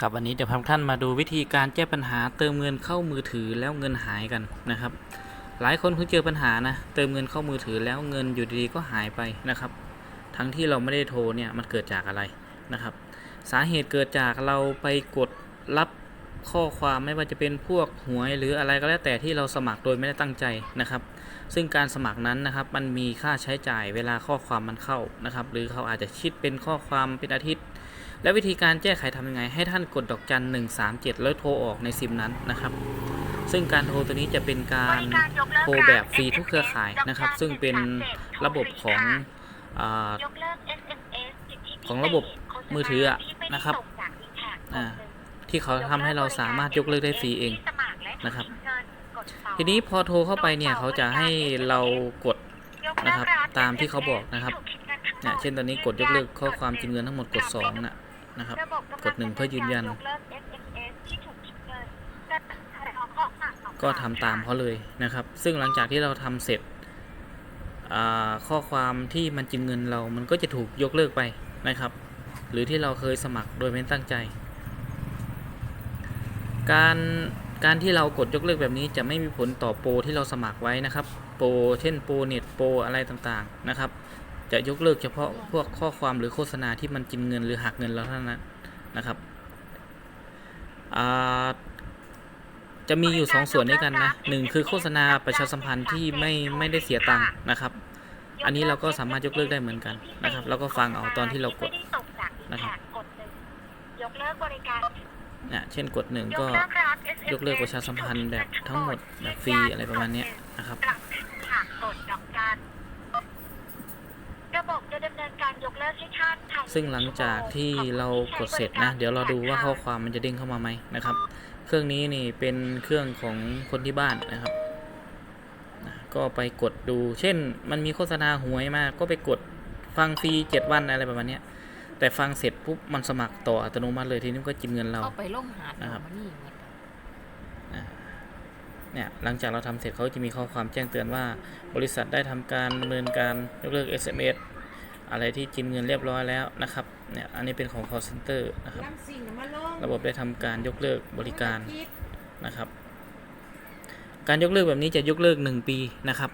ครับวันนี้เดี๋ยวพาท่านมาดูวิธีการแก้ปัญหาเติมเงินเข้ามือถือแล้วเงินหายกันนะครับ หลายคนเพิ่งเจอปัญหานะเติมเงินเข้ามือถือแล้วเงินอยู่ดีๆก็หายไปนะครับ ทั้งที่เราไม่ได้โทรเนี่ยมันเกิดจากอะไรนะครับ สาเหตุเกิดจากเราไปกดรับข้อความไม่ว่าจะเป็นพวกหวยหรืออะไรก็แล้วแต่ที่เราสมัครโดยไม่ได้ตั้งใจนะครับ ซึ่งการสมัครนั้นนะครับมันมีค่าใช้จ่ายเวลาข้อความมันเข้านะครับ หรือเขาอาจจะคิดเป็นข้อความเป็นอาทิตย์ และวิธีการแก้ไขทำยังไง ให้ท่านกดดอกจัน 137 แล้วโทรออกในซิมนั้นนะครับ ซึ่งการโทรตัวนี้จะเป็นการโทรแบบฟรีทุกเครือข่ายนะครับ ซึ่งเป็นระบบของอของระบบมือถือนะครับที่เขาทำให้เราสามารถยกเลิกได้ฟรีเองนะครับ ทีนี้พอโทรเข้าไปเนี่ยเขาจะให้เรากดนะครับ ตามที่เขาบอกนะครับเนี่ยเช่นตอนนี้กดยกเลิกข้อความกินเงินทั้งหมดกด2นะ นะครับกดหนึ่งเพื่อยืนยัน ก็ทำตามเขาเลยนะครับ ซึ่งหลังจากที่เราทำเสร็จอ่าข้อความที่มันกินเงินเรามันก็จะถูกยกเลิกไปนะครับ หรือที่เราเคยสมัครโดยไม่ตั้งใจ การการที่เรากดยกเลิกแบบนี้จะไม่มีผลต่อโปรที่เราสมัครไว้นะครับ โปรเช่นโปรเน็ตโปรอะไรต่างๆนะครับ จะยกเลิกเฉพาะพวกข้อความหรือโฆษณาที่มันกินเงินหรือหักเงินเราเท่านั้นนะครับจะมีอยู่ 2 ส่วนด้วยกันนะหนึ่งคือโฆษณาประชาสัมพันธ์ที่ไม่ไม่ได้เสียตังค์นะครับ อันนี้เราก็สามารถยกเลิกได้เหมือนกันนะครับ แล้วก็ฟังเอาตอนที่เรากดนะครับยกเลิกบริการนี่ยเช่นกดหนึ่งก็ยกเลิกประชาสัมพันธ์แบบทั้งหมดแบบฟรีอะไรประมาณนี้นะครับ ซึ่งหลังจากที่เรากดเสร็จนะ เดี๋ยวเราดูว่าข้อความมันจะเด้งเข้ามาไหมนะครับ เครื่องนี้นี่เป็นเครื่องของคนที่บ้านนะครับนะก็ไปกดดู เช่น มันมีโฆษณาหวยมา ก็ไปกดฟังฟรี7วันอะไรประมาณเนี้ยแต่ฟังเสร็จปุ๊บมันสมัครต่ออัตโนมัติเลยทีนี้มันก็กินเงินเราเข้าไปลงหาดนะครับ เอามานี่หมดเนี่ยหลังจากเราทำเสร็จเขาจะมีข้อความแจ้งเตือนว่า บริษัทได้ทำการดำเนินการยกเลิก SMS อะไรที่กินเงินเรียบร้อยแล้วนะครับเนี่ยอันนี้เป็นของ call center นะครับลำสิ่งน่ะมาลงระบบได้ทำการยกเลิกบริการนะครับการยกเลิกแบบนี้จะยกเลิก 1 ปีนะครับ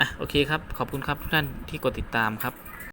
อะ โอเคครับ ขอบคุณครับทุกท่านที่กดติดตามครับ